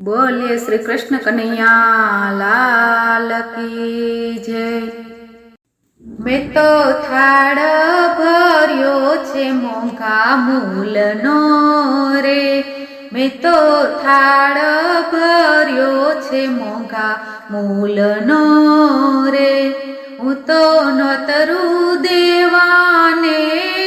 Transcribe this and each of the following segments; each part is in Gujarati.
બોલીએ શ્રી કૃષ્ણ કનૈયા લાલ કી જય. મેં તો થાળ ભર્યો છે મોંઘા મૂલનો રે. મેં તો થાળ ભર્યો છે મોંઘા મૂલનો રે. હું તો નોતરું દેવાને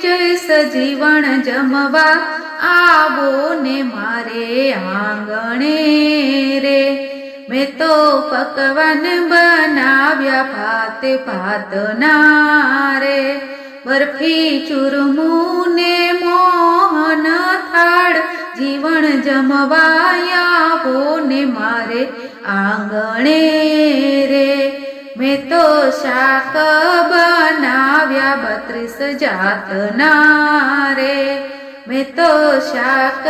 જય સજીવન જમવા. આવો ને મારે આંગણે તો પકવાન બનાવ્યા ભાત ભાતના રે. બરફી, ચૂરમું ને મોહન થાળ, જીવન જમવાયા ને મારે આંગણે રે. મેં તો શાક બનાવ્યા બત્રીસ જાતના રે. મેં તો શાક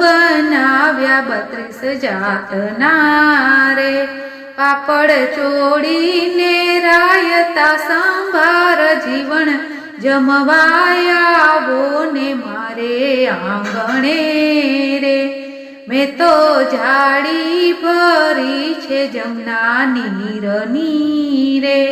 બનાવ્યા બત્રીસ જાતના રે. પાપડ ચોળીને રાયતા સંભાર જીવન જમવાયાવો ને મારે આંગણે રે. મેં તો જાડી ભરી છે જમના નીરની રે.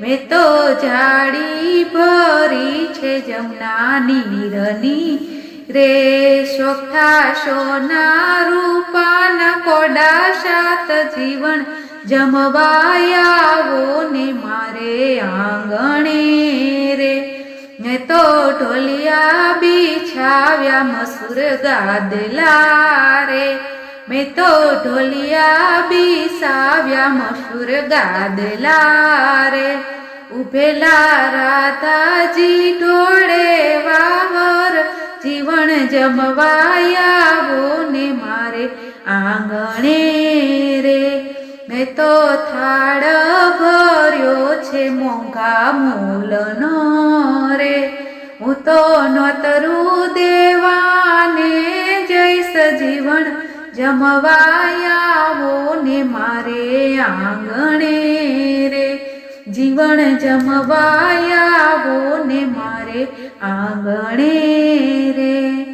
મેં તો જાડી ભરી છે જમના નીરની રે શોખા સોના રૂપાના કોડા સાત જીવન જમવાયાવો ને મારે આંગણે રે ને તો ઢોલિયા બિછાવ્યા મસૂર ગાદલા રે મેં તો ઢોલિયા બિસાવ્યા મસૂર ગાદલા રે ઉભેલા રાધાજી ઢોળે વાવર જીવન જમવાયાવો ને મારે આંગણે રે. મેં તો થાળ ભર્યો છે મોંઘા મૂલનો રે. હું તો નોતરું દેવાને જઈશ જીવન જમવાયાવો ને મારે આંગણે રે. જીવન જમવાયાવો ને મારે આંગણે રે.